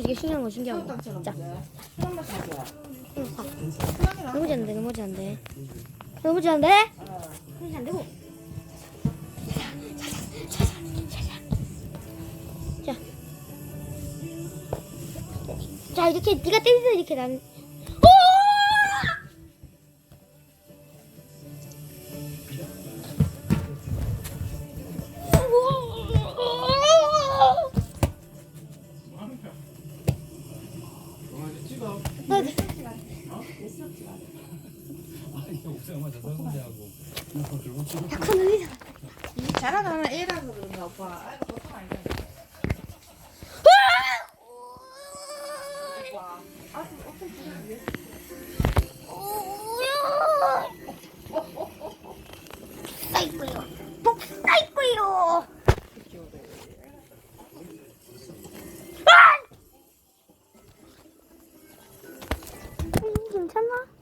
이게 신기한 거 신기한 거. 자. 응, 봐. 수박이랑 넘어지 안 돼, 넘어지 안 돼. 넘어지 안 돼? 어. 넘어지 안 되고. 자. 자, 이렇게 네가 때리면 이렇게 난. 오! 놀리자. 자라가는 애라서 그런가 오빠. 아이고 보통 아니야. 오빠. 아주 어떤 분이 괜찮아?